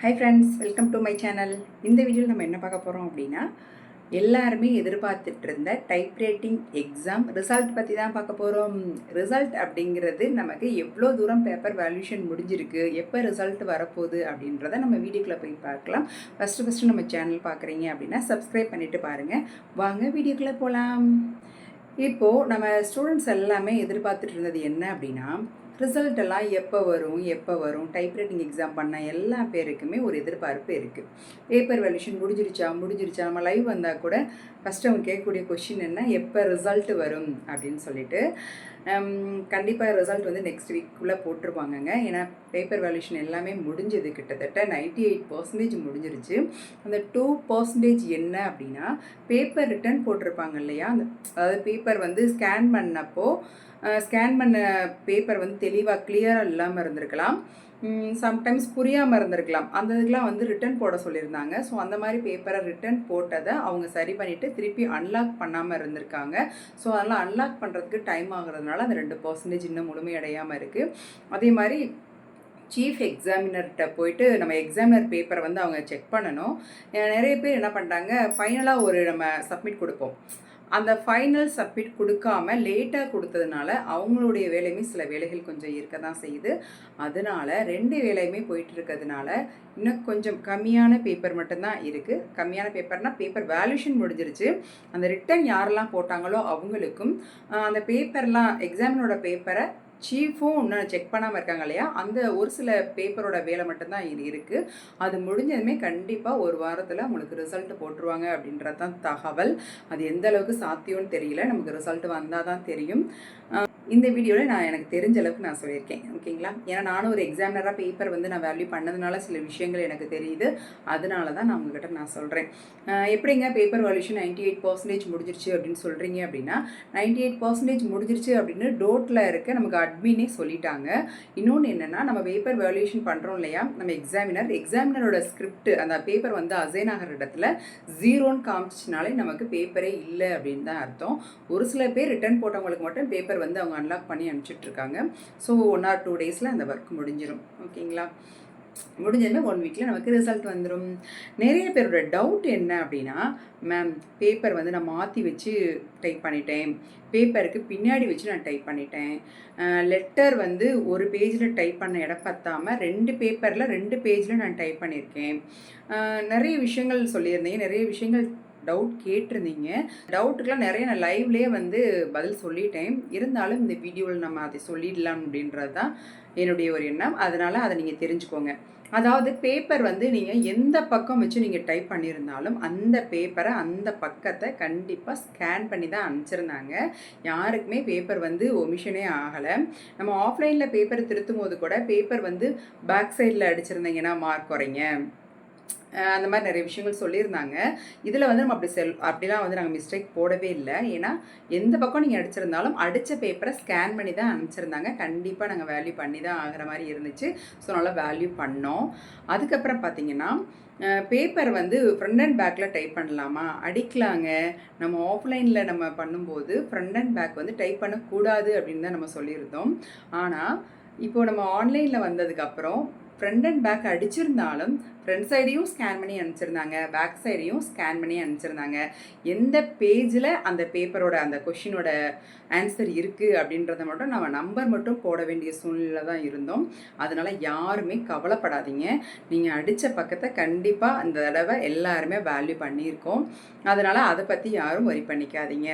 Hi friends welcome to my channel இந்த வீடியோவில் நம்ம என்ன பார்க்க போகிறோம் அப்படின்னா எல்லாருமே எதிர்பார்த்துட்டு இருந்த டைப் ரைட்டிங் எக்ஸாம் ரிசல்ட் பற்றி தான் பார்க்க போகிறோம் ரிசல்ட் அப்படிங்கிறது நமக்கு எவ்வளோ தூரம் பேப்பர் வேல்யூஷன் முடிஞ்சிருக்கு எப்போ ரிசல்ட் வரப்போகுது அப்படின்றத நம்ம வீடியோக்குள்ளே போய் பார்க்கலாம். ஃபஸ்ட்டு ஃபஸ்ட்டு நம்ம சேனல் பார்க்குறீங்க அப்படின்னா சப்ஸ்கிரைப் பண்ணிவிட்டு பாருங்கள் வாங்க வீடியோக்குள்ளே போகலாம் இப்போது நம்ம ஸ்டூடெண்ட்ஸ் எல்லாமே எதிர்பார்த்துட்டு இருந்தது என்ன அப்படின்னா ரிசல்ட் எல்லாம் எப்போ வரும் எப்போ வரும்? டைப்ரைட்டிங் எக்ஸாம் பண்ண எல்லா பேருக்குமே ஒரு எதிர்பார்ப்பு இருக்குது பேப்பர் வேல்யூஷன் முடிஞ்சிருச்சா? முடிஞ்சிருச்சா? நம்ம லைவ் வந்தால் கூட ஃபஸ்ட்டு அவங்க கேட்கக்கூடிய கொஷின் என்ன? எப்போ ரிசல்ட் வரும்? அப்படின்னு சொல்லிட்டு கண்டிப்பாக ரிசல்ட் வந்து நெக்ஸ்ட் வீக்குள்ளே போட்டிருப்பாங்கங்க. ஏன்னா பேப்பர் வேல்யூஷன் எல்லாமே முடிஞ்சது கிட்டத்தட்ட நைன்டி எயிட் பர்சன்டேஜ் முடிஞ்சிருச்சு. அந்த டூ பர்சன்டேஜ் என்ன அப்படின்னா பேப்பர் ரிட்டர்ன் போட்டிருப்பாங்க இல்லையா? அந்த அதாவது பேப்பர் வந்து ஸ்கேன் பண்ணப்போ ஸ்கேன் பண்ண பேப்பர் வந்து தெளிவாக கிளியராக இல்லாமல் இருந்திருக்கலாம். சம்டைம்ஸ் புரியாமல் இருந்திருக்கலாம். அந்த இதுக்கெலாம் வந்து ரிட்டர்ன் போட சொல்லியிருந்தாங்க. ஸோ அந்த மாதிரி பேப்பரை ரிட்டர்ன் போட்டதை அவங்க சரி பண்ணிவிட்டு திருப்பி அன்லாக் பண்ணாமல் இருந்திருக்காங்க. ஸோ அதெல்லாம் அன்லாக் பண்ணுறதுக்கு டைம் ஆகுறதுனால அந்த ரெண்டு பர்சன்டேஜ் இன்னும் முழுமையடையாமல் இருக்குது அதே மாதிரி சீஃப் எக்ஸாமினர்கிட்ட போயிட்டு நம்ம எக்ஸாமினர் பேப்பரை வந்து அவங்க செக் பண்ணணும். நிறைய பேர் என்ன பண்ணுறாங்க ஃபைனலாக ஒரு நம்ம சப்மிட் கொடுப்போம். அந்த ஃபைனல் சப்மிட் கொடுக்காம லேட்டாக கொடுத்ததுனால அவங்களுடைய வேலையுமே சில வேலைகள் கொஞ்சம் இருக்க தான் செய்யுது. அதனால் ரெண்டு வேலையுமே போயிட்டு இருக்கிறதுனால இன்னும் கொஞ்சம் கம்மியான பேப்பர் மட்டும்தான் இருக்குது கம்மியான பேப்பர்னால் பேப்பர் வேல்யூஷன் முடிஞ்சிருச்சு. அந்த ரிட்டன் யாரெல்லாம் போட்டாங்களோ அவங்களுக்கும் அந்த பேப்பர்லாம் எக்ஸாமினோட பேப்பரை சீஃபும் இன்னும் செக் பண்ணாமல் இருக்காங்க இல்லையா? அந்த ஒரு சில பேப்பரோட வேலை மட்டும்தான் இது இருக்குது அது முடிஞ்சதுமே கண்டிப்பாக ஒரு வாரத்தில் உங்களுக்கு ரிசல்ட் போட்டுருவாங்க அப்படின்றது தான் தகவல். அது எந்த அளவுக்கு சாத்தியம்னு தெரியல. நமக்கு ரிசல்ட் வந்தால் தான் தெரியும். இந்த வீடியோவில் நான் எனக்கு தெரிஞ்ச அளவுக்கு நான் சொல்லியிருக்கேன் ஓகேங்களா? ஏன்னா நானும் ஒரு எக்ஸாமினராக பேப்பர் வந்து நான் வேல்யூ பண்ணதுனால சில விஷயங்கள் எனக்கு தெரியுது. அதனால தான் நான் உங்ககிட்ட நான் சொல்கிறேன் எப்படிங்க paper valuation ninety eight percentage முடிஞ்சிருச்சு அப்படின்னு சொல்கிறீங்க அப்படின்னா நைன்டி எயிட் பர்சன்டேஜ் முடிஞ்சிருச்சு அப்படின்னு டோட்டில் இருக்க நமக்கு அட்மினே சொல்லிட்டாங்க. இன்னொன்று என்னென்னா நம்ம பேப்பர் வேல்யூஷன் பண்ணுறோம் இல்லையா? நம்ம எக்ஸாமினர் எக்ஸாமினரோட ஸ்கிரிப்ட் அந்த பேப்பர் வந்து அசைன் ஆகிற இடத்துல ஜீரோன்னு காமிச்சினாலே நமக்கு பேப்பரே இல்லை அப்படின்னு தான் அர்த்தம். ஒரு சில பேர் ரிட்டர்ன் போட்டவங்களுக்கு மட்டும் பேப்பர் வந்து அவங்க அன்லாக் பண்ணி அனுப்பிச்சிட்ருக்காங்க ஸோ ஒன் ஆர் டூ டேஸில் அந்த ஒர்க் முடிஞ்சிடும் ஓகேங்களா முடிஞ்சதுமே ஒன் வீக்கில் நமக்கு ரிசல்ட் வந்துடும் நிறைய பேரோட டவுட் என்ன அப்படின்னா மேம் பேப்பர் வந்து நான் மாற்றி வச்சு டைப் பண்ணிட்டேன். பேப்பருக்கு பின்னாடி வச்சு நான் டைப் பண்ணிட்டேன். லெட்டர் வந்து ஒரு பேஜில் டைப் பண்ண இடம் பத்தாமல் ரெண்டு பேப்பரில் ரெண்டு பேஜில் நான் டைப் பண்ணியிருக்கேன். நிறைய விஷயங்கள் சொல்லியிருந்தேன் நிறைய விஷயங்கள் டவுட் கேட்டிருந்தீங்க. டவுட்டுக்கெலாம் நிறைய நான் லைவ்லேயே வந்து பதில் சொல்லிட்டேன். இருந்தாலும் இந்த வீடியோவில் நம்ம அதை சொல்லிடலாம் அப்படின்றது தான் என்னுடைய ஒரு எண்ணம். அதனால் அதை நீங்கள் தெரிஞ்சுக்கோங்க. அதாவது பேப்பர் வந்து நீங்கள் எந்த பக்கம் வச்சு நீங்கள் டைப் பண்ணியிருந்தாலும் அந்த பேப்பரை அந்த பக்கத்தை கண்டிப்பாக ஸ்கேன் பண்ணி தான் அனுப்பிச்சிருந்தாங்க. யாருக்குமே பேப்பர் வந்து ஒமிஷனே ஆகலை. நம்ம ஆஃப்லைனில் பேப்பர் திருத்தும் போது கூட பேப்பர் வந்து பேக் சைடில் அடிச்சிருந்தீங்கன்னா மார்க் குறைங்க. அந்த மாதிரி நிறைய விஷயங்கள் சொல்லியிருந்தாங்க. இதில் வந்து நம்ம அப்படி செல் அப்படிலாம் வந்து நாங்கள் மிஸ்டேக் போடவே இல்லை. ஏன்னா எந்த பக்கம் நீங்கள் அடிச்சிருந்தாலும் அடித்த பேப்பரை ஸ்கேன் பண்ணி தான் அனுப்பிச்சிருந்தாங்க. கண்டிப்பாக நாங்கள் வேல்யூ பண்ணி தான் ஆகிற மாதிரி இருந்துச்சு. ஸோ நல்லா வேல்யூ பண்ணோம். அதுக்கப்புறம் பார்த்தீங்கன்னா பேப்பர் வந்து ஃப்ரண்ட் அண்ட் பேக்கில் டைப் பண்ணலாமா? அடிக்கலாங்க. நம்ம ஆஃப்லைனில் நம்ம பண்ணும்போது ஃப்ரண்ட் அண்ட் பேக் வந்து டைப் பண்ணக்கூடாது அப்படின்னு தான் நம்ம சொல்லியிருந்தோம். ஆனால் இப்போது நம்ம ஆன்லைனில் வந்ததுக்கப்புறம் ஃப்ரண்ட் அண்ட் பேக் அடிச்சிருந்தாலும் ஃப்ரண்ட் சைடையும் ஸ்கேன் பண்ணி அனுப்பிச்சிருந்தாங்க. பேக் சைடையும் ஸ்கேன் பண்ணி அனுப்பிச்சிருந்தாங்க. எந்த பேஜில் அந்த பேப்பரோட அந்த கொஷினோட ஆன்சர் இருக்குது அப்படின்றத மட்டும் நம்ம நம்பர் மட்டும் போட வேண்டிய சூழ்நிலை தான் இருந்தோம். அதனால் யாருமே கவலைப்படாதீங்க. நீங்கள் அடித்த பக்கத்தை கண்டிப்பாக இந்த தடவை எல்லாருமே வேல்யூ பண்ணியிருக்கோம். அதனால் அதை பற்றி யாரும் வரி பண்ணிக்காதீங்க.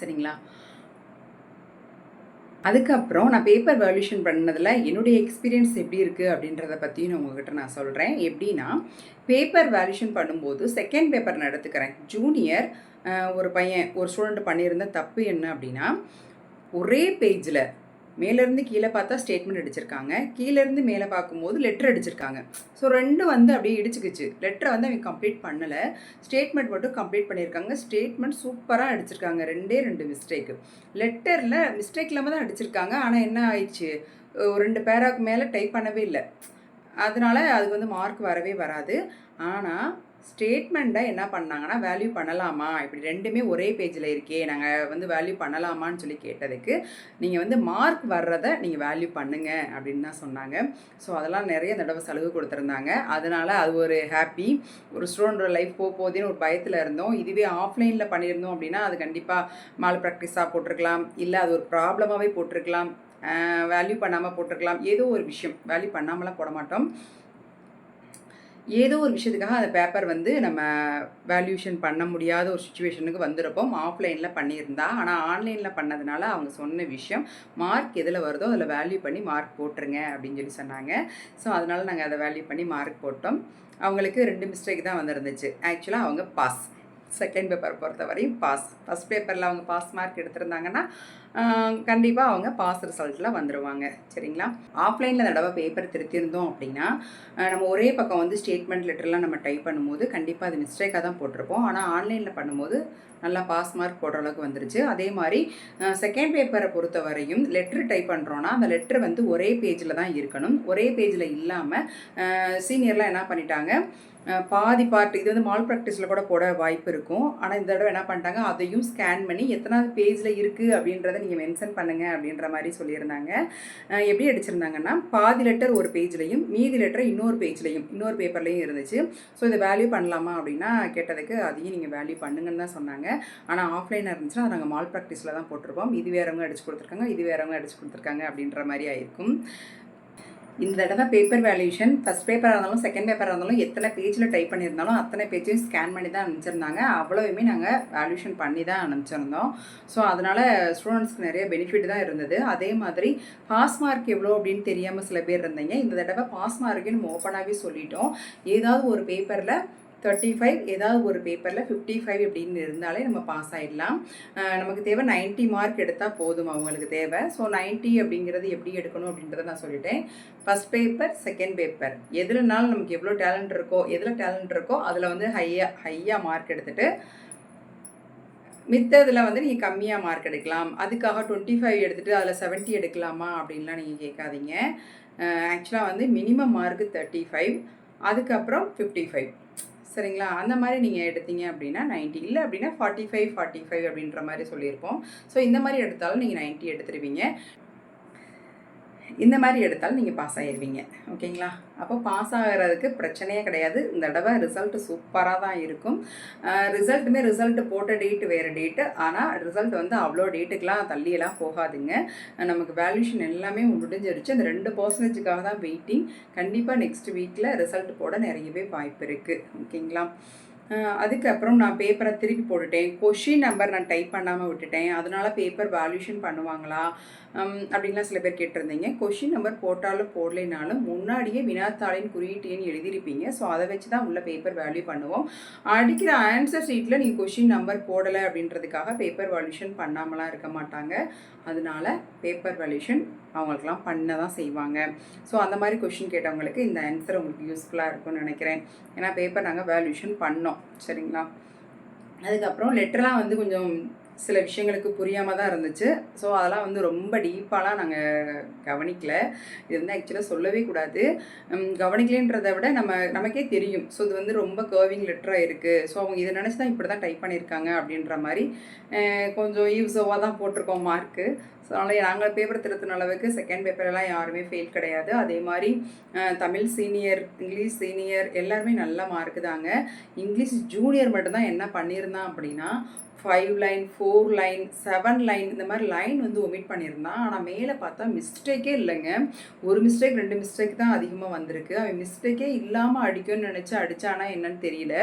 சரிங்களா? அதுக்கப்புறம் நான் பேப்பர் வேல்யூஷன் பண்ணதில் என்னுடைய எக்ஸ்பீரியன்ஸ் எப்படி இருக்குது அப்படின்றத பற்றியும் நான் உங்ககிட்ட நான் சொல்கிறேன் எப்படின்னா பேப்பர் வேல்யூஷன் பண்ணும்போது செகண்ட் பேப்பர் நடத்துக்கிறேன் ஜூனியர் ஒரு பையன் ஒரு ஸ்டூடெண்ட் பண்ணியிருந்த தப்பு என்ன அப்படின்னா ஒரே பேஜில் மேலேருந்து கீழே பார்த்தா ஸ்டேட்மெண்ட் அடிச்சிருக்காங்க. கீழேருந்து மேலே பார்க்கும்போது லெட்டர் அடிச்சிருக்காங்க. ஸோ ரெண்டும் வந்து அப்படியே இடிச்சுக்குச்சு. லெட்டரை வந்து அவங்க கம்ப்ளீட் பண்ணலை. ஸ்டேட்மெண்ட் மட்டும் கம்ப்ளீட் பண்ணியிருக்காங்க. ஸ்டேட்மெண்ட் சூப்பராக அடிச்சிருக்காங்க. ரெண்டே ரெண்டு மிஸ்டேக்கு லெட்டரில் மிஸ்டேக் இல்லாமல் தான் அடிச்சிருக்காங்க. ஆனால் என்ன ஆயிடுச்சு? ரெண்டு பேராக்கு மேலே டைப் பண்ணவே இல்லை. அதனால் அதுக்கு வந்து மார்க் வரவே வராது. ஆனால் ஸ்டேட்மெண்ட்டை என்ன பண்ணாங்கன்னா வேல்யூ பண்ணலாமா? இப்படி ரெண்டுமே ஒரே பேஜில் இருக்கே நாங்கள் வந்து வேல்யூ பண்ணலாமான்னு சொல்லி கேட்டதுக்கு நீங்கள் வந்து மார்க் வர்றதை நீங்கள் வேல்யூ பண்ணுங்க அப்படின்னு தான் சொன்னாங்க. ஸோ அதெல்லாம் நிறைய தடவை சலுகை கொடுத்துருந்தாங்க. அதனால் அது ஒரு ஹாப்பி ஒரு ஸ்டூடெண்டோட லைஃப் போக போதேன்னு ஒரு பயத்தில் இருந்தோம். இதுவே ஆஃப்லைனில் பண்ணியிருந்தோம் அப்படின்னா அது கண்டிப்பாக மால் ப்ராக்டிஸாக போட்டிருக்கலாம். இல்லை அது ஒரு ப்ராப்ளமாகவே போட்டிருக்கலாம். வேல்யூ பண்ணாமல் போட்டிருக்கலாம். ஏதோ ஒரு விஷயம். வேல்யூ பண்ணாமலாம் போட மாட்டோம். ஏதோ ஒரு விஷயத்துக்காக அந்த பேப்பர் வந்து நம்ம வேல்யூஷன் பண்ண முடியாத ஒரு சுச்சுவேஷனுக்கு வந்திருப்போம். ஆஃப்லைனில் பண்ணியிருந்தா. ஆனால் ஆன்லைனில் பண்ணதுனால அவங்க சொன்ன விஷயம் மார்க் எதில் வருதோ அதில் வேல்யூ பண்ணி மார்க் போட்டுருங்க அப்படின்னு சொல்லி சொன்னாங்க. ஸோ அதனால் நாங்கள் அதை வேல்யூ பண்ணி மார்க் போட்டோம். அவங்களுக்கு ரெண்டு மிஸ்டேக் தான் வந்திருந்துச்சு. ஆக்சுவலாக அவங்க பாஸ் செகண்ட் பேப்பர் பொறுத்தவரையும் பாஸ் ஃபஸ்ட் பேப்பரில் அவங்க பாஸ் மார்க் எடுத்திருந்தாங்கன்னா கண்டிப்பாக அவங்க பாஸ் ரிசல்ட்டில் வந்துடுவாங்க சரிங்களா? ஆஃப்லைனில் தடவை பேப்பர் திருத்தியிருந்தோம் அப்படின்னா நம்ம ஒரே பக்கம் வந்து ஸ்டேட்மெண்ட் லெட்டர்லாம் நம்ம டைப் பண்ணும்போது கண்டிப்பாக அது மிஸ்டேக்காக தான் போட்டிருப்போம். ஆனால் ஆன்லைனில் பண்ணும்போது நல்லா பாஸ் மார்க் போடுற அளவுக்கு வந்துருச்சு. அதே மாதிரி செகண்ட் பேப்பரை பொறுத்த வரையும் லெட்ரு டைப் பண்ணுறோன்னா அந்த லெட்ரு வந்து ஒரே பேஜில் தான் இருக்கணும். ஒரே பேஜில் இல்லாமல் சீனியர்லாம் என்ன பண்ணிட்டாங்க பாதி பார்ட் இது வந்து மால் ப்ராக்டிஸில் கூட போட வாய்ப்பு இருக்கும். ஆனால் இந்த தடவை என்ன பண்ணிட்டாங்க? அதையும் ஸ்கேன் பண்ணி எத்தனாவது பேஜில் இருக்குது அப்படின்றத நீங்கள் மென்ஷன் பண்ணுங்கள் அப்படின்ற மாதிரி சொல்லியிருந்தாங்க. எப்படி அடிச்சிருந்தாங்கன்னா பாதி லெட்டர் ஒரு பேஜ்லையும் மீதி லெட்டர் இன்னொரு பேஜ்லையும் இன்னொரு பேப்பர்லேயும் இருந்துச்சு. ஸோ இதை வேல்யூ பண்ணலாமா அப்படின்னா கேட்டதுக்கு அதையும் நீங்கள் வேல்யூ பண்ணுங்கன்னு தான் சொன்னாங்க. ஆனால் ஆஃப்லைனாக இருந்துச்சுன்னா அதை நாங்கள் மால் ப்ராக்டிஸில் தான் போட்டிருப்போம். இது வேறவங்க அடிச்சு கொடுத்துருக்காங்க இது வேறவங்க அடிச்சு கொடுத்துருக்காங்க அப்படின்ற மாதிரி ஆயிருக்கும். இந்த தடவை பேப்பர் வேல்யூஷன் ஃபஸ்ட் பேப்பராக இருந்தாலும் செகண்ட் பேப்பராக இருந்தாலும் எத்தனை பேஜில் டைப் பண்ணியிருந்தாலும் அத்தனை பேஜையும் ஸ்கேன் பண்ணி தான் அனுப்பிச்சிருந்தாங்க. அவ்வளோவுமே நாங்கள் வேல்யூஷன் பண்ணி தான் அனுப்பிச்சிருந்தோம். ஸோ அதனால் ஸ்டூடெண்ட்ஸ்க்கு நிறைய பெனிஃபிட் தான் இருந்தது. அதே மாதிரி பாஸ் மார்க் எவ்வளோ அப்படின்னு தெரியாமல் சில பேர் இருந்தீங்க. இந்த தடவை பாஸ் மார்க்குன்னு நம்ம ஓப்பனாகவே சொல்லிட்டோம். ஏதாவது ஒரு பேப்பரில் தேர்ட்டி ஃபைவ் ஏதாவது ஒரு பேப்பரில் ஃபிஃப்டி ஃபைவ் அப்படின்னு இருந்தாலே நம்ம பாஸ் ஆகிடலாம் நமக்கு தேவை நைன்ட்டி மார்க் எடுத்தால் போதும் அவங்களுக்கு தேவை. ஸோ நைன்ட்டி அப்படிங்கிறது எப்படி எடுக்கணும் அப்படின்றத நான் சொல்லிட்டேன். ஃபஸ்ட் பேப்பர் செகண்ட் பேப்பர் எதுலனாலும் நமக்கு எவ்வளோ டேலண்ட் இருக்கோ எதில் டேலண்ட் இருக்கோ அதில் வந்து ஹையாக ஹையாக மார்க் எடுத்துகிட்டு மித்ததில் வந்து நீங்கள் கம்மியாக மார்க் எடுக்கலாம். அதுக்காக டுவெண்ட்டி ஃபைவ் எடுத்துகிட்டு அதில் செவன்ட்டி எடுக்கலாமா அப்படின்லாம் நீங்கள் கேட்காதீங்க. ஆக்சுவலாக வந்து மினிமம் மார்க்கு தேர்ட்டி ஃபைவ் அதுக்கப்புறம் ஃபிஃப்டி ஃபைவ் சரிங்களா? அந்த மாதிரி நீங்கள் எடுத்தீங்க அப்படின்னா நைன்ட்டி இல்லை அப்படின்னா ஃபார்ட்டி ஃபைவ் ஃபார்ட்டி ஃபைவ் அப்படின்ற மாதிரி சொல்லியிருப்போம். ஸோ இந்த மாதிரி எடுத்தாலும் நீங்கள் நைன்ட்டி எடுத்துருவீங்க. இந்த மாதிரி எடுத்தாலும் நீங்கள் பாஸ் ஆகிடுவீங்க ஓகேங்களா? அப்போ பாஸ் ஆகிறதுக்கு பிரச்சனையே கிடையாது. இந்த தடவை ரிசல்ட் சூப்பராக தான் இருக்கும். ரிசல்ட்டுமே ரிசல்ட் போட்ட டேட்டு வேறு டேட்டு ஆனால் ரிசல்ட் வந்து அவ்வளோ டேட்டுக்கெலாம் தள்ளியெல்லாம் போகாதுங்க. நமக்கு வேல்யூஷன் எல்லாமே முடிஞ்சிருச்சு. அந்த ரெண்டு பர்சன்டேஜுக்காக தான் வெயிட்டிங் கண்டிப்பாக நெக்ஸ்ட் வீக்கில் ரிசல்ட் போட நிறையவே வாய்ப்பு இருக்குது ஓகேங்களா? அதுக்கப்புறம் நான் பேப்பரை திருப்பி போட்டுட்டேன். கொஷின் நம்பர் நான் டைப் பண்ணாமல் விட்டுட்டேன். அதனால் பேப்பர் வேல்யூஷன் பண்ணுவாங்களா? அப்படின்லாம் சில பேர் கேட்டிருந்தீங்க. கொஷின் நம்பர் போட்டாலும் போடலைனாலும் முன்னாடியே வினாத்தாளின் குறியீட்டேன்னு எழுதியிருப்பீங்க. ஸோ அதை வச்சு தான் உள்ள பேப்பர் வேல்யூ பண்ணுவோம். அடிக்கிற ஆன்சர் ஷீட்டில் நீங்கள் கொஷின் நம்பர் போடலை அப்படின்றதுக்காக பேப்பர் வேல்யூஷன் பண்ணாமலாம் இருக்க மாட்டாங்க. அதனால பேப்பர் வேல்யூஷன் அவங்களுக்குலாம் பண்ண தான் செய்வாங்க. ஸோ அந்த மாதிரி கொஷின் கேட்டவங்களுக்கு இந்த ஆன்சர் உங்களுக்கு யூஸ்ஃபுல்லாக இருக்கும்னு நினைக்கிறேன். ஏன்னா பேப்பர் நாங்கள் வேல்யூஷன் பண்ணோம். சரிங்களா? அதுக்கப்புறம் லெட்டர்லாம் வந்து கொஞ்சம் சில விஷயங்களுக்கு புரியாமல் தான் இருந்துச்சு. ஸோ அதெல்லாம் வந்து ரொம்ப டீப்பாலாம் நாங்கள் கவனிக்கல. இது வந்து ஆக்சுவலாக சொல்லவே கூடாது. கவனிக்கலன்றதை விட நம்ம நமக்கே தெரியும். ஸோ இது வந்து ரொம்ப கர்விங் லெட்டராக இருக்குது ஸோ அவங்க இதை நினச்சி தான் இப்படி தான் டைப் பண்ணியிருக்காங்க அப்படின்ற மாதிரி கொஞ்சம் யூஸோவாக தான் போட்டிருக்கோம் மார்க்கு ஸோ அதனால் நாங்கள் பேப்பர் திருத்தின அளவுக்கு செகண்ட் பேப்பரெல்லாம் யாருமே ஃபெயில் கிடையாது. அதே மாதிரி தமிழ் சீனியர் இங்கிலீஷ் சீனியர் எல்லாருமே நல்ல மார்க்கு தாங்க. இங்கிலீஷ் ஜூனியர் மட்டும்தான் என்ன பண்ணியிருந்தான் அப்படின்னா five line four line seven line இந்த மாதிரி லைன் வந்து ஒமிட் பண்ணியிருந்தான் ஆனால் மேலே பார்த்தா மிஸ்டேக்கே இல்லைங்க. ஒரு மிஸ்டேக் ரெண்டு மிஸ்டேக் தான் அதிகமாக வந்திருக்கு. அவன் மிஸ்டேக்கே இல்லாமல் அடிக்கும்னு நினச்சி அடித்தானா என்னன்னு தெரியல.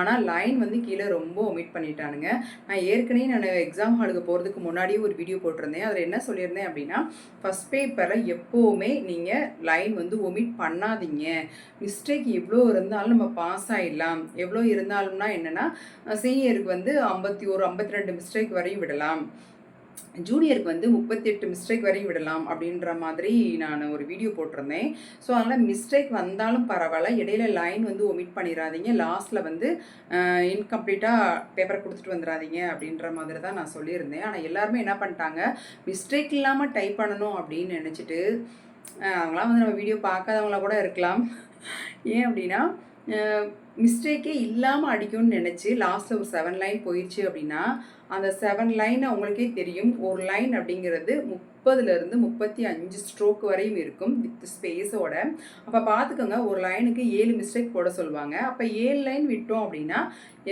ஆனால் லைன் வந்து கீழே ரொம்ப ஒமிட் பண்ணிட்டானுங்க. நான் ஏற்கனவே நான் எக்ஸாம் ஹாலுக்கு போகிறதுக்கு முன்னாடியே ஒரு வீடியோ போட்டிருந்தேன். அதில் என்ன சொல்லியிருந்தேன் அப்படின்னா ஃபஸ்ட் பேப்பரை எப்போவுமே நீங்கள் லைன் வந்து ஒமிட் பண்ணாதீங்க. மிஸ்டேக் எவ்வளோ இருந்தாலும் நம்ம பாஸ் ஆகிடலாம் எவ்வளோ இருந்தாலும்னா என்னென்னா சீனியருக்கு வந்து ஐம்பத்தி ஒரு ஐம்பத்தி ரெண்டு மிஸ்டேக் வரையும் விடலாம். ஜூனியருக்கு வந்து முப்பத்தெட்டு மிஸ்டேக் வரையும் விடலாம் அப்படின்ற மாதிரி நான் ஒரு வீடியோ போட்டிருந்தேன். ஸோ அதனால் மிஸ்டேக் வந்தாலும் பரவாயில்ல. இடையில லைன் வந்து ஒமிட் பண்ணிடாதீங்க லாஸ்ட்டில் வந்து இன்கம்ப்ளீட்டாக பேப்பரை கொடுத்துட்டு வந்துடாதீங்க அப்படின்ற மாதிரி தான் நான் சொல்லியிருந்தேன். ஆனால் எல்லாருமே என்ன பண்ணிட்டாங்க? மிஸ்டேக் இல்லாமல் டைப் பண்ணணும் அப்படின்னு நினச்சிட்டு அவங்களாம் வந்து நம்ம வீடியோ பார்க்காதவங்களா கூட இருக்கலாம். ஏன் அப்படின்னா மிஸ்டேக்கே இல்லாமல் அடிக்கும்னு நினச்சி லாஸ்ட்டில் ஒரு செவன் லைன் போயிடுச்சு அப்படின்னா அந்த செவன் லைனை உங்களுக்கே தெரியும். ஒரு லைன் அப்படிங்கிறது முக் முப்பதுலேருந்து முப்பத்தி அஞ்சு ஸ்ட்ரோக் வரையும் இருக்கும் வித் ஸ்பேஸோட அப்போ பார்த்துக்கோங்க ஒரு லைனுக்கு ஏழு மிஸ்டேக் போட சொல்லுவாங்க. அப்போ ஏழு லைன் விட்டோம் அப்படின்னா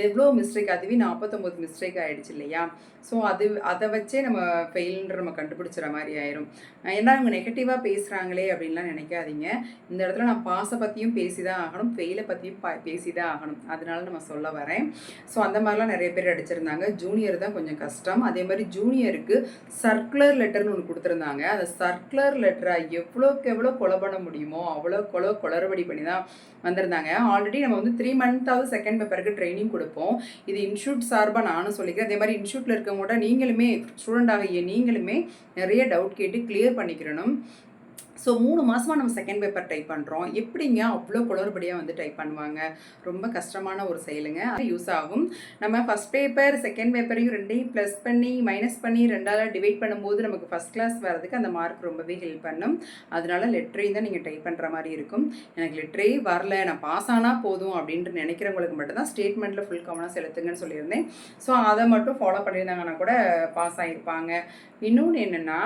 எவ்வளோ மிஸ்டேக் அதுவே நாற்பத்தொம்போது மிஸ்டேக் ஆகிடுச்சு இல்லையா? ஸோ அது அதை வச்சே நம்ம ஃபெயில்ன்ற நம்ம கண்டுபிடிச்சிற மாதிரி ஆயிரும். ஏன்னா அவங்க நெகட்டிவாக பேசுகிறாங்களே அப்படின்லாம் நினைக்காதீங்க. இந்த இடத்துல நான் பாஸை பற்றியும் பேசி தான் ஆகணும் ஃபெயிலை பற்றியும் பா பேசி தான் ஆகணும். அதனால நம்ம சொல்ல வரேன். ஸோ அந்த மாதிரிலாம் நிறைய பேர் அடிச்சிருந்தாங்க. ஜூனியர் தான் கொஞ்சம் கஷ்டம். அதே மாதிரி ஜூனியருக்கு சர்க்குலர் லெட்டர்னு ஒன்று கொடுத்துருந்தாங்க. அந்த சர்க்குலர் லெட்டரை எவ்வளோக்கு எவ்வளோ கொலை பண்ண முடியுமோ அவ்வளோ கொலை குளறுபடி பண்ணி தான் வந்திருந்தாங்க. ஆல்ரெடி நம்ம வந்து த்ரீ மந்த்தாவது செகண்ட் பேப்பருக்கு ட்ரைனிங் கொடுப்போம். இது இன்ஸ்டியூட் சார்பாக நானும் சொல்லிக்கிறேன். அதே மாதிரி இன்ஸ்டியூட்டில் இருக்கவங்க கூட நீங்களுமே ஸ்டூடெண்ட் ஆகிய நீங்களுமே நிறைய டவுட் கேட்டு கிளியர் பண்ணிக்கிறணும். ஸோ மூணு மாதமாக நம்ம செகண்ட் பேப்பர் டைப் பண்ணுறோம் எப்படிங்க அவ்வளோ குளறுபடியாக வந்து டைப் பண்ணுவாங்க? ரொம்ப கஷ்டமான ஒரு செயலுங்க. அது யூஸ் ஆகும். நம்ம ஃபஸ்ட் பேப்பர் செகண்ட் பேப்பரையும் ரெண்டையும் ப்ளஸ் பண்ணி மைனஸ் பண்ணி ரெண்டால் டிவைட் பண்ணும்போது நமக்கு ஃபஸ்ட் கிளாஸ் வரதுக்கு அந்த மார்க் ரொம்பவே ஹெல்ப் பண்ணும். அதனால லெட்டரையும் தான் நீங்கள் டைப் பண்ணுற மாதிரி இருக்கும். எனக்கு லெட்டரே வரல. நான் பாஸ் ஆனால் போதும் அப்படின்ட்டு நினைக்கிறவங்களுக்கு மட்டும்தான் ஸ்டேட்மெண்ட்டில் ஃபுல் கவனம் செலுத்துங்கன்னு சொல்லியிருந்தேன். ஸோ அதை மட்டும் ஃபாலோ பண்ணியிருந்தாங்கன்னா கூட பாஸ் ஆகிருப்பாங்க இன்னொன்று என்னென்னா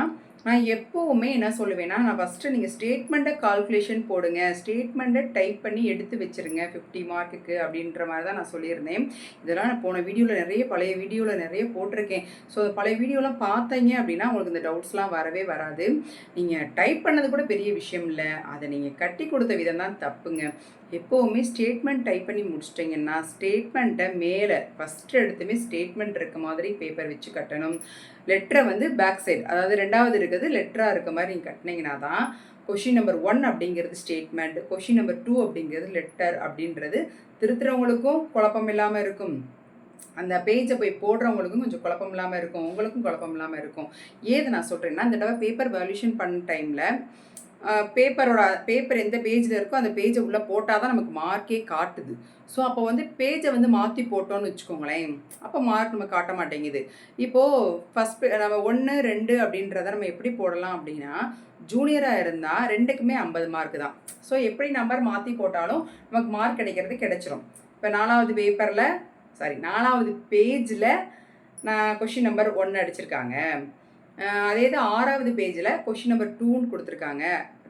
நான் எப்போவுமே என்ன சொல்லுவேன்னா நான் ஃபஸ்ட்டு நீங்கள் ஸ்டேட்மெண்ட்டை கால்குலேஷன் போடுங்க. ஸ்டேட்மெண்ட்டை டைப் பண்ணி எடுத்து வச்சுருங்க. ஃபிஃப்டி மார்க்குக்கு அப்படின்ற மாதிரி தான் நான் சொல்லியிருந்தேன். இதெல்லாம் நான் போன வீடியோவில் நிறைய பழைய வீடியோவில் நிறைய போட்டிருக்கேன். ஸோ பழைய வீடியோலாம் பார்த்தீங்க அப்படின்னா உங்களுக்கு இந்த டவுட்ஸ்லாம் வரவே வராது. நீங்கள் டைப் பண்ணது கூட பெரிய விஷயம் இல்லை. அதை நீங்கள் கட்டி கொடுத்த விதம் தான் தப்புங்க. எப்போவுமே ஸ்டேட்மெண்ட் டைப் பண்ணி முடிச்சிட்டிங்கன்னா ஸ்டேட்மெண்ட்டை மேலே ஃபஸ்ட்டு எடுத்துமே ஸ்டேட்மெண்ட் இருக்க மாதிரி பேப்பர் வச்சு கட்டணும். லெட்டரை வந்து பேக் சைடு அதாவது ரெண்டாவது இருக்கிறது லெட்டராக இருக்க மாதிரி நீங்கள் கட்டினீங்கன்னா தான் கொஷின் நம்பர் ஒன் அப்படிங்கிறது ஸ்டேட்மெண்ட் கொஷின் நம்பர் டூ அப்படிங்கிறது லெட்டர் அப்படின்றது திருத்துறவங்களுக்கும் குழப்பம் இல்லாமல் இருக்கும். அந்த பேஜை போய் போடுறவங்களுக்கும் கொஞ்சம் குழப்பம் இல்லாமல் இருக்கும். உங்களுக்கும் குழப்பம் இல்லாமல் இருக்கும். ஏது நான் சொல்கிறேன்னா இந்த தடவை பேப்பர் வேல்யூஷன் பண்ண டைமில் பேப்பரோட பேப்பர் எந்த பேஜில் இருக்கோ அந்த பேஜை உள்ளே போட்டால் தான் நமக்கு மார்க்கே காட்டுது. ஸோ அப்போ வந்து பேஜை வந்து மாற்றி போட்டோன்னு வச்சுக்கோங்களேன். அப்போ மார்க் நம்ம காட்ட மாட்டேங்குது. இப்போது ஃபஸ்ட் நம்ம ஒன்று ரெண்டு அப்படின்றத நம்ம எப்படி போடலாம் அப்படின்னா ஜூனியராக இருந்தால் ரெண்டுக்குமே ஐம்பது மார்க் தான். ஸோ எப்படி நம்பர் மாற்றி போட்டாலும் நமக்கு மார்க் கிடைக்கிறது கிடைச்சிரும். இப்போ நாலாவது பேப்பரில் சாரி நாலாவது பேஜில் நான் கொஷின் நம்பர் ஒன்று அடிச்சிருக்காங்க. அதே இது ஆறாவது பேஜில் கொஷின் நம்பர் டூன்னு கொடுத்துருக்காங்க.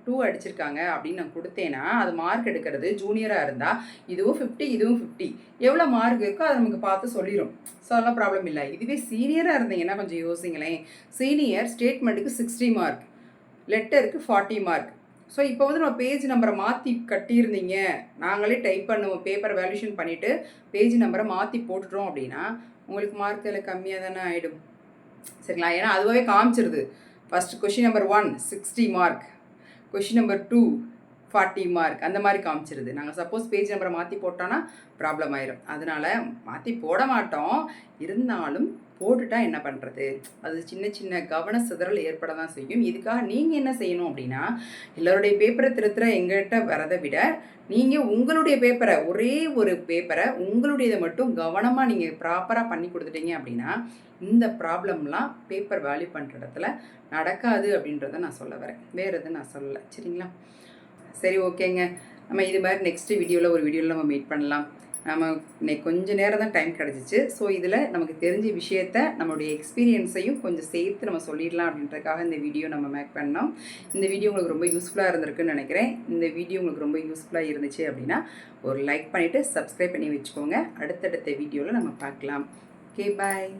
டூ அடிச்சிருக்காங்க அப்படின்னு நான் கொடுத்தேன்னா அது மார்க் எடுக்கிறது ஜூனியராக இருந்தால் இதுவும் ஃபிஃப்டி இதுவும் ஃபிஃப்டி எவ்வளோ மார்க் இருக்கோ அதை நமக்கு பார்த்து சொல்லிடும் ஸோ அதெல்லாம் ப்ராப்ளம் இல்லை. இதுவே சீனியராக இருந்தீங்கன்னா கொஞ்சம் யோசிங்களேன். சீனியர் ஸ்டேட்மெண்ட்டுக்கு சிக்ஸ்டி மார்க் லெட்டருக்கு ஃபார்ட்டி மார்க் ஸோ இப்போ வந்து நம்ம பேஜ் நம்பரை மாற்றி கட்டியிருந்தீங்க. நாங்களே டைப் பண்ணுவோம். பேப்பர் வேல்யூஷன் பண்ணிவிட்டு பேஜ் நம்பரை மாற்றி போட்டுட்டோம் அப்படின்னா உங்களுக்கு மார்க் அதில் கம்மியாக தானே ஆகிடும் சரிங்களா? ஏன்னா அதுவாகவே காமிச்சிருது. First question number one sixty mark question number two forty mark அந்த மாதிரி காமிச்சிருது. நாங்கள் சப்போஸ் பேஜ் நம்பரை மாற்றி போட்டோன்னா ப்ராப்ளம் ஆயிரும். அதனால் மாற்றி போட மாட்டோம். இருந்தாலும் போட்டுட்டா என்ன பண்ணுறது அது சின்ன சின்ன கவன சிதறல் ஏற்பட தான் செய்யும். இதுக்காக நீங்கள் என்ன செய்யணும் அப்படின்னா எல்லோருடைய பேப்பரை திருத்துற எங்கள்கிட்ட வரதை விட நீங்கள் உங்களுடைய பேப்பரை ஒரே ஒரு பேப்பரை உங்களுடையதை மட்டும் கவனமாக நீங்கள் ப்ராப்பராக பண்ணி கொடுத்துட்டீங்க அப்படின்னா இந்த ப்ராப்ளம்லாம் பேப்பர் வேல்யூ பண்ணுற இடத்துல நடக்காது அப்படின்றத நான் சொல்ல வரேன். வேறு எதுவும் நான் சொல்லலை. சரிங்களா? சரி ஓகேங்க நம்ம இது மாதிரி நெக்ஸ்ட் வீடியோவில் ஒரு வீடியோவில் நம்ம மீட் பண்ணலாம். நம்ம இன்னைக்கு கொஞ்சம் நேரம் தான் டைம் கிடச்சிச்சு. ஸோ இதில் நமக்கு தெரிஞ்ச விஷயத்த நம்மளுடைய எக்ஸ்பீரியன்ஸையும் கொஞ்சம் சேர்த்து நம்ம சொல்லிடலாம் அப்படின்றதுக்காக இந்த வீடியோ நம்ம மேக் பண்ணோம். இந்த வீடியோ உங்களுக்கு ரொம்ப யூஸ்ஃபுல்லாக இருந்திருக்குன்னு நினைக்கிறேன். இந்த வீடியோ உங்களுக்கு ரொம்ப யூஸ்ஃபுல்லாக இருந்துச்சு அப்படின்னா ஒரு லைக் பண்ணிவிட்டு சப்ஸ்கிரைப் பண்ணி வச்சுக்கோங்க. அடுத்தடுத்த வீடியோவில் நம்ம பார்க்கலாம். Okay bye